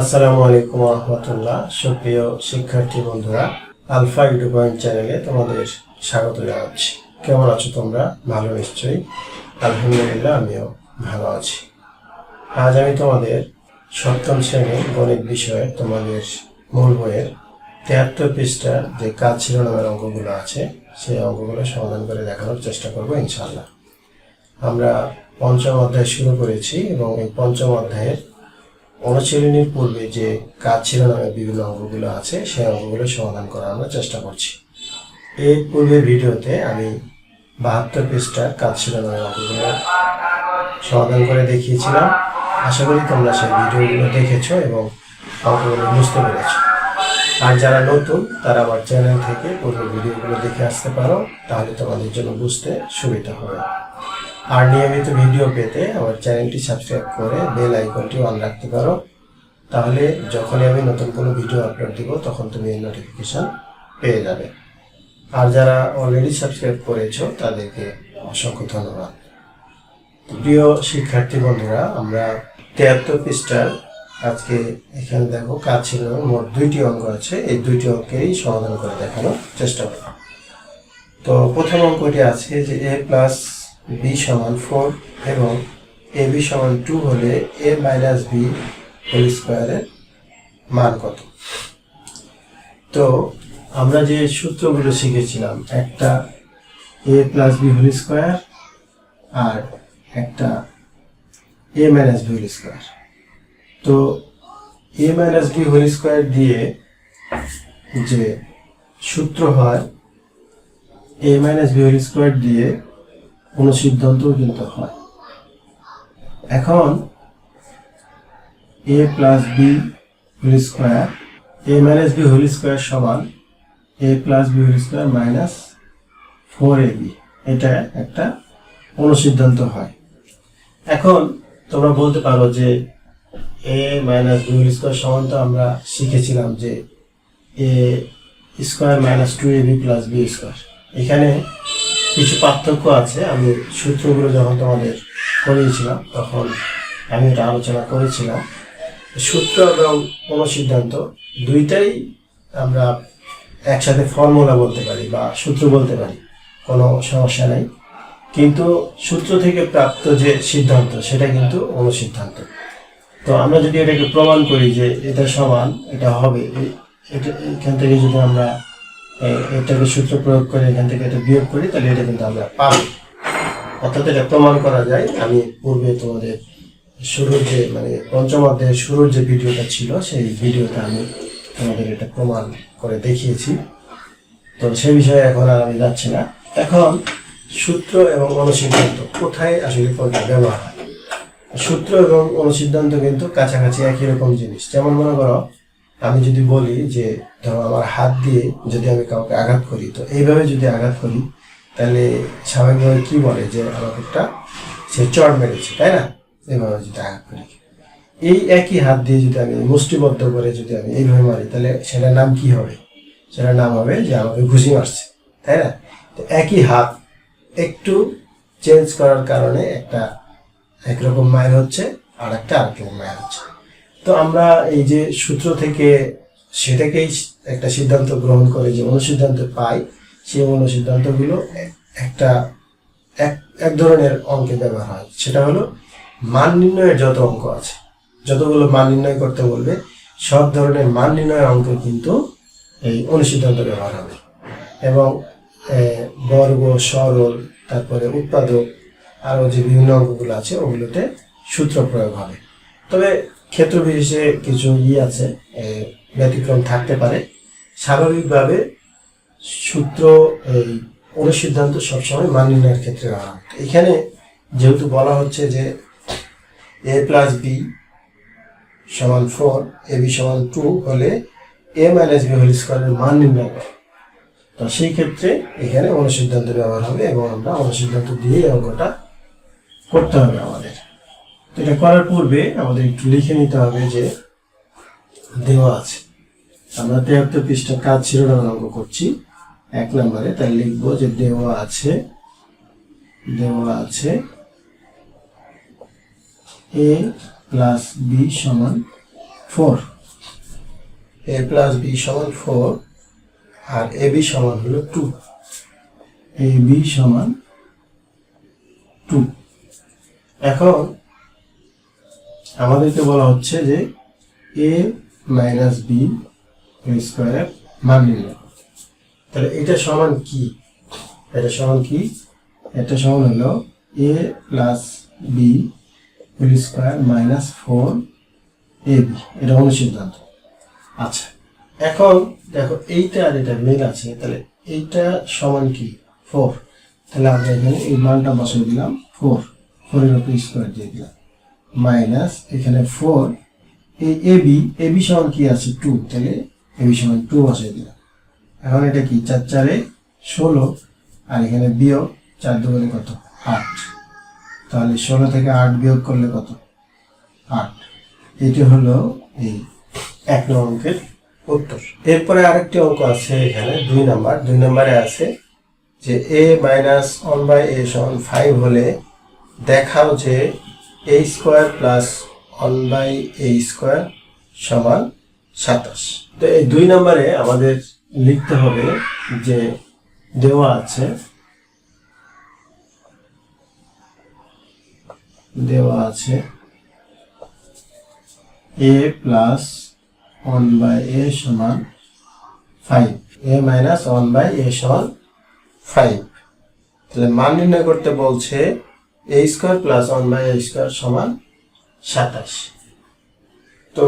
আসসালামু আলাইকুম রহমতুল্লাহ সুপ্রিয় শিক্ষার্থী বন্ধুরা, আলফা ইউটিউব চ্যানেলে তোমাদের স্বাগত জানাচ্ছি। কেমন আছো তোমরা? ভালো নিশ্চয়ই। আলহামদুলিল্লাহ, আমিও ভালো আছি। আজ আমি তোমাদের সপ্তম শ্রেণি গণিত বিষয়ে তোমাদের মূল বইয়ের তেহাত্তর পৃষ্ঠার যে কাজ শিরোনামের অঙ্কগুলো আছে, সেই অঙ্কগুলো সমাধান করে দেখানোর চেষ্টা করব ইনশাল্লাহ আমরা পঞ্চম অধ্যায় শুরু করেছি এবং এই পঞ্চম অধ্যায়ের অনুশীলনীর পূর্বে যে কাজ শিরোনামের বিভিন্ন অঙ্গগুলো আছে, সেই অঙ্কগুলো সমাধান করার আমরা চেষ্টা করছি। এর পূর্বে ভিডিওতে আমি বাহাত্তর পৃষ্ঠার কাজ শিরোনামের অঙ্কগুলো সমাধান করে দেখিয়েছিলাম। আশা করি তোমরা সেই ভিডিওগুলো দেখেছ এবং অঙ্কগুলো বুঝতে পেরেছ। আর যারা নতুন, তারা আমার চ্যানেল থেকে পূর্বের ভিডিওগুলো দেখে আসতে পারো, তাহলে তোমাদের জন্য বুঝতে সুবিধা হবে। আর নিয়মিত ভিডিও পেতে আমার চ্যানেলটি সাবস্ক্রাইব করে বেল আইকনটি অন রাখতে পারো। তাহলে যখনই আমি নতুন কোনো ভিডিও আপলোড দিব, তখন তুমি এই নোটিফিকেশন পেয়ে যাবে। আর যারা অলরেডি সাবস্ক্রাইব করেছ, তাদেরকে অসংখ্য ধন্যবাদ। প্রিয় শিক্ষার্থী বন্ধুরা, আমরা তেয়াত্তর পৃষ্ঠার আজকে এখানে দেখো কাজ ছিল মোট দুইটি অঙ্ক আছে। এই দুইটি অঙ্কেই সমাধান করে দেখানোর চেষ্টা করব। তো প্রথম অঙ্কটি আছে যে এ প্লাস বি সমান ফোর এবং এ বি সমান টু হলে এ মাইনাস বি হোল স্কোয়ারের মান কত? তো আমরা যে সূত্রগুলো শিখেছিলাম, একটা A plus B whole square আর একটা A minus B whole square তো A minus B whole square দিয়ে যে সূত্র হয়, A minus B whole square দিয়ে কোনো সিদ্ধান্তও কিন্তু হয়। এখন A plus B whole square A minus B whole square সমান A plus B whole square minus four A B এটা একটা অনুসিদ্ধান্ত হয়। এখন তোমরা বলতে পারো যে A minus B whole square সমান তো আমরা শিখেছিলাম যে A square minus two A B plus B square এখানে কিছু পার্থক্য আছে। আমি সূত্রগুলো যখন তোমাদের করিয়েছিলাম, তখন আমি এটা আলোচনা করেছিলাম। সূত্র এবং অনুসিদ্ধান্ত দুইটাই আমরা একসাথে ফর্মুলা বলতে পারি বা সূত্র বলতে পারি, কোনো সমস্যা নেই। কিন্তু সূত্র থেকে প্রাপ্ত যে সিদ্ধান্ত, সেটা কিন্তু অনুসিদ্ধান্ত। তো আমরা যদি এটাকে প্রমাণ করি যে এটা সমান, এটা হবে এটা এখান থেকে যদি আমরা এটাকে সূত্র প্রয়োগ করে এখান থেকে এটা বিয়োগ করি, তাহলে এটা কিন্তু আমরা পাবো। অর্থাৎ এটা প্রমাণ করা যায়। আমি পূর্বে তোমাদের শুরুর যে মানে পঞ্চম অধ্যায়ের শুরুর যে ভিডিওটা ছিল, সেই ভিডিওটা আমি তোমাদের এটা প্রমাণ করে দেখিয়েছি। তো সে বিষয়ে এখন আর আমি যাচ্ছি না। এখন সূত্র এবং অনুসিদ্ধান্ত কোথায় আসলে কোনটা ব্যবহার হয়? সূত্র এবং অনুসিদ্ধান্ত কিন্তু কাছাকাছি একই রকম জিনিস। যেমন মনে করো আমি যদি বলি যে, ধরো আমার হাত দিয়ে যদি আমি কাউকে আঘাত করি, তো এইভাবে যদি আঘাত করি, তাহলে স্বাভাবিকভাবে কি বলে যে, আমাকে একটা সে চড় মেরেছে, তাই না? এইভাবে যদি আঘাত করি। এই একই হাত দিয়ে যদি আমি মুষ্টিবদ্ধ করে যদি আমি এইভাবে মারি, তাহলে সেটার নাম কি হবে? সেটার নাম হবে যে, আমাকে ঘুষি মারছে, তাই না? তো একই হাত একটু চেঞ্জ করার কারণে একটা একরকম মায়ের হচ্ছে আর একটা আরেকরকম মায়ের হচ্ছে। তো আমরা এই যে সূত্র থেকে সেটাকেই একটা সিদ্ধান্ত গ্রহণ করে যে অনুসিদ্ধান্ত পাই, সেই অনুসিদ্ধান্তগুলো একটা, এক এক ধরনের অঙ্কে ব্যবহার হয়। সেটা হলো মান নির্ণয়ের যত অঙ্ক আছে, যতগুলো মান নির্ণয় করতে বলবে, সব ধরনের মান নির্ণয়ের অঙ্ক কিন্তু এই অনুসিদ্ধান্ত ব্যবহার হবে। এবং বর্গ, সরল, তারপরে উৎপাদক, আরও যে বিভিন্ন অঙ্কগুলো আছে, ওগুলোতে সূত্র প্রয়োগ হবে। তবে ক্ষেত্র বিশেষে কিছু ই আছে ব্যতিক্রম থাকতে পারে। স্বাভাবিকভাবে সূত্র এই অনুসিদ্ধান্ত সবসময় মান নির্ণয়ের ক্ষেত্রে এখানে যেহেতু বলা হচ্ছে যে এ প্লাস বি সমান ফোর, এ বি সমান টু হলে এ মাইনাস বি হোল স্কোয়ারের মান নির্ণয় করো। তো সেই ক্ষেত্রে এখানে অনুসিদ্ধান্ত ব্যবহার হবে এবং আমরা অনুসিদ্ধান্ত দিয়ে এই অঙ্কটা করতে হবে আমাদের। এটা করার পূর্বে আমাদের একটু লিখে নিতে হবে যে দেওয়া আছে। আমরা তেহাত্তর পৃষ্ঠা কাজ শিরোনামের অঙ্ক করছি। এক নম্বরে তাই লিখব যে দেওয়া আছে দেওয়া আছে এ প্লাস বি সমান ফোর। এ প্লাস বি সমান ফোর আর এ বি সমান হলো টু। এ বি সমান টু। এখন আমাদেরকে বলা হচ্ছে যে এ মাইনাস বি স্কোয়ার মান নির্ণয় তাহলে এটা সমান কি? এটা সমান কি? এটা সমান হলো A plus B whole square minus four A B এটা অনুসিদ্ধান্ত আচ্ছা এখন দেখো এইটা আর এটা মিল আছে, তাহলে এইটা সমান কি? ফোর তাহলে আমরা এখানে এই মানটা বসিয়ে দিলাম ফোর ফোরের উপর স্কোয়ার দিয়ে দিলাম। মাইনাস এখানে ফোর এই এ বি এ বি সমান কি আছে? টু তাহলে এ বি সমান টু বসিয়ে দিলাম। এখন এটা কি? চার চারে ষোলো, আর এখানে বিয়োগ, চার দুগুণে কত? আট। তাহলে ষোলো থেকে আট বিয়োগ করলে কত? আট। এটি হলো এই এক নম্বর অঙ্কের উত্তর। এরপরে আরেকটি অঙ্ক আছে এখানে, দুই নাম্বার। দুই নম্বরে আছে যে a minus one by a সমান ফাইভ হলে দেখাও যে a square plus one by a square সমান সাতাশ। তো এই দুই নম্বরে আমাদের লিখতে হবে যে দেওয়া আছে দেওয়া আছে a plus one by a সমান five a minus one by a সমান ফাইভ তাহলে মান নির্ণয় করতে বলছে a square plus one by a square সমান সাতাশ। তো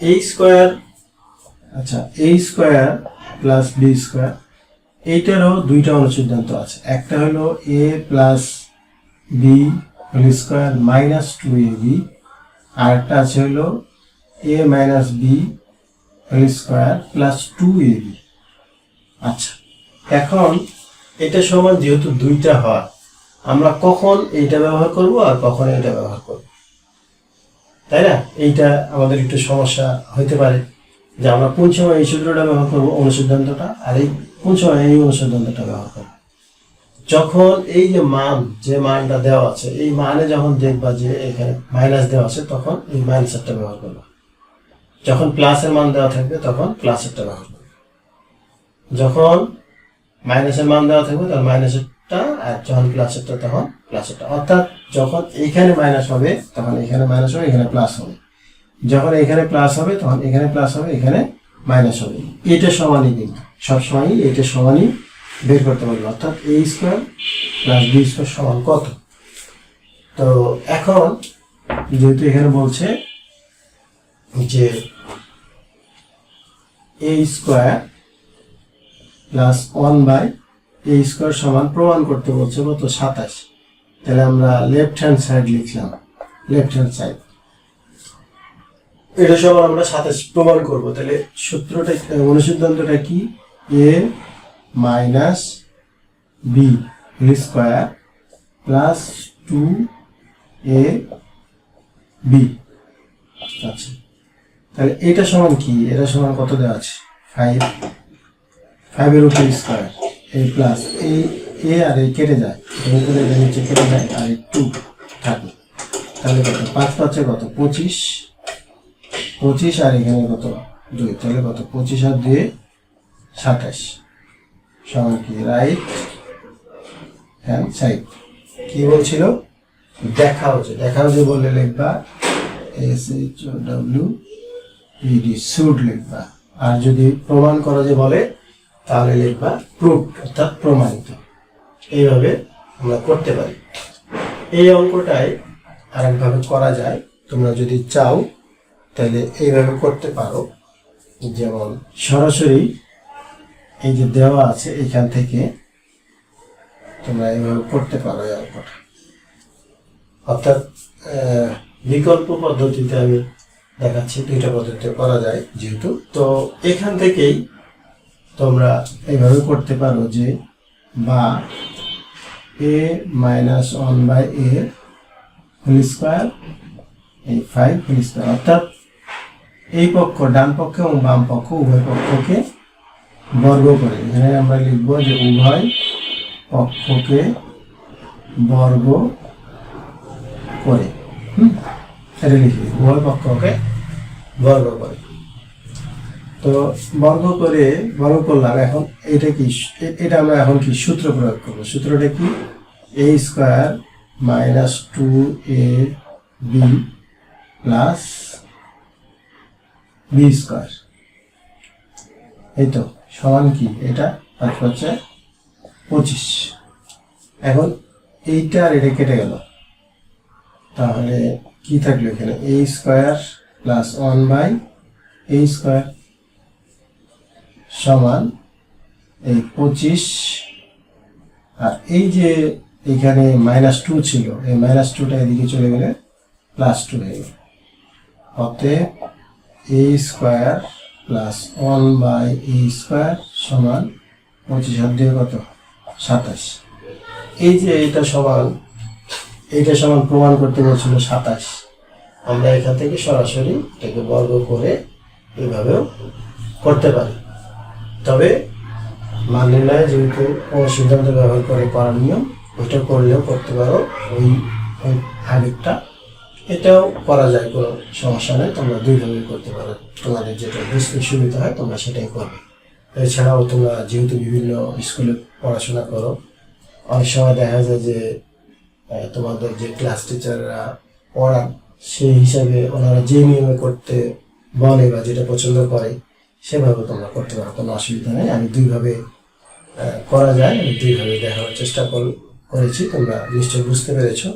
এ স্কোয়ার আচ্ছা a square plus b square এইটারও দুইটা অনুসিদ্ধান্ত আছে। একটা হলো a plus b whole square minus two a b আর একটা আছে হলো a minus b whole square plus two a b আচ্ছা এখন এটা সমান যেহেতু দুইটা হয় আমরা কখন এইটা ব্যবহার করব আর কখন এটা ব্যবহার করব। তাই না? এইটা আমাদের একটু সমস্যা হইতে পারে যে আমরা কোন সময় এই সূত্রটা ব্যবহার করব অনুসিদ্ধান্তটা আর এই কোন সময় এই অনুসিদ্ধান্তটা ব্যবহার করব। যখন এই যে মান, যে মানটা দেওয়া আছে, এই মানে যখন দেখবা যে এখানে মাইনাস দেওয়া আছে, তখন এই মাইনাসেরটা ব্যবহার করবা। যখন প্লাসের মান দেওয়া থাকবে, তখন প্লাসেরটা ব্যবহার করবে। যখন মাইনাসের মান দেওয়া থাকবে তখন মাইনাসেরটা আর যখন প্লাসেরটা তখন প্লাসেরটা অর্থাৎ যখন এইখানে মাইনাস হবে, তখন এখানে মাইনাস হবে, এখানে প্লাস হবে। যখন এখানে প্লাস হবে, তখন এখানে প্লাস হবে, এখানে মাইনাস হবে। এটা সমানই কিন্তু। সবসময়ই এটা সমানই বের করতে পারবে। অর্থাৎ a square plus b square সমান কত? তো এখন যেহেতু এখানে বলছে যে a square plus one by a square সমান প্রমাণ করতে বলছে কত? সাতাশ। তাহলে আমরা লেফট হ্যান্ড সাইড লিখলাম। লেফট হ্যান্ড সাইড এটা সমান আমরা সাতাশ প্রমাণ করব। তাহলে সূত্রটা, অনুসিদ্ধান্তটা কি? A minus b square plus two a b আচ্ছা। তাহলে এটা সমান কি? এটা সমান কত দেওয়া আছে? ফাইভ ফাইভের উপর স্কোয়ার এ প্লাস এই এ আর এই কেটে যায়। এটা নিচে কেটে যায় আর এই টু থাকে তাহলে কত? পাঁচ পাঁচে কত? পঁচিশ। পঁচিশ আর এখানে কত? দুই। তাহলে কত? পঁচিশ আর দুয়ে সাতাশ। সমান কি? রাইট হ্যান্ড সাইড কি বলছিল? দেখা হচ্ছে দেখা হচ্ছে বললে লিখবা। S H O W E D showed লিখবা। আর যদি প্রমাণ করা যে বলে তাহলে লিখবা প্রুফ অর্থাৎ প্রমাণিত। এইভাবে আমরা করতে পারি। এই অঙ্কটাই আরেকভাবে করা যায়। তোমরা যদি চাও, তাহলে এইভাবে করতে পারো। যেমন সরাসরি এই যে দেওয়া আছে এখান থেকে তোমরা এইভাবে করতে পারো এই অঙ্কটা। অর্থাৎ বিকল্প পদ্ধতিতে আমি দেখাচ্ছি, দুইটা পদ্ধতিতে করা যায় যেহেতু। তো এখান থেকেই তোমরা এইভাবে করতে পারো যে বা a minus one by a whole square এই ফাইভ হোল স্কোয়ার অর্থাৎ এই পক্ষ ডান পক্ষ এবং বাম পক্ষ, উভয় পক্ষকে বর্গ করে। এখানে আমরা লিখব যে উভয় পক্ষকে বর্গ করে। এটা লিখি উভয় পক্ষকে বর্গ করে। তো বর্গ করে, বর্গ করলাম, এখন এটা কি, এটা আমরা এখন কি সূত্র প্রয়োগ করব? সূত্রটা কি? A square minus two a b plus b square এই তো, সমান কি? এটা পাঁচ হচ্ছে পঁচিশ। এখন এইটা আর এটা কেটে গেল। তাহলে কি থাকল এখানে? A square plus one by a square সমান এই পঁচিশ। আর এই যে এখানে মাইনাস টু ছিল, এই মাইনাস টুটা এদিকে চলে গেলে প্লাস টু হয়ে গেল। অতএব a square plus one by a square সমান পঁচিশ হাত দিয়ে কত? সাতাশ। এই যে এটা সমান এইটা সমান প্রমাণ করতে বলছিল সাতাশ। আমরা এখান থেকে সরাসরি এটাকে বর্গ করে এইভাবেও করতে পারি। তবে নির্ণয় যেহেতু কোনো সিদ্ধান্ত ব্যবহার করে করার নিয়ম, ওইটা করলেও করতে পারো। ওই ওই আগেরটা এটাও করা যায়, কোনো সমস্যা নেই। তোমরা দুইভাবে করতে পারো। তোমাদের যেটা বুঝতে সুবিধা হয়, তোমরা সেটাই করবে। এছাড়াও তোমরা যেহেতু বিভিন্ন স্কুলে পড়াশোনা করো, অনেক সময় দেখা যায় যে তোমাদের যে ক্লাস টিচাররা পড়ান, সেই হিসাবে ওনারা যে নিয়মে করতে বলে বা যেটা পছন্দ করে সেভাবে তোমরা করতে পারো, কোনো অসুবিধা নেই। আমি দুইভাবে করা যায়, আমি দুইভাবে দেখানোর চেষ্টা কর- করেছি, তোমরা নিশ্চয়ই বুঝতে পেরেছ।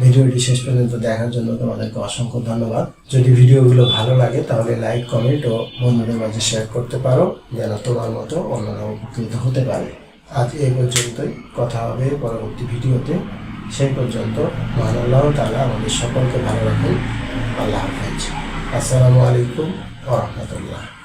ভিডিওটি শেষ পর্যন্ত দেখার জন্য তোমাদেরকে অসংখ্য ধন্যবাদ। যদি ভিডিওগুলো ভালো লাগে, তাহলে লাইক, কমেন্ট ও বন্ধুদের মাঝে শেয়ার করতে পারো, যেন তোমার মতো অন্যরা উপকৃত হতে পারে। আজ এই পর্যন্তই, কথা হবে পরবর্তী ভিডিওতে। সেই পর্যন্ত মহান আল্লাহ আমাদের সকলকে ভালো রাখুন। আল্লাহ হাফেজ। আসসালামু আলাইকুম ওয়া রাহমাতুল্লাহ।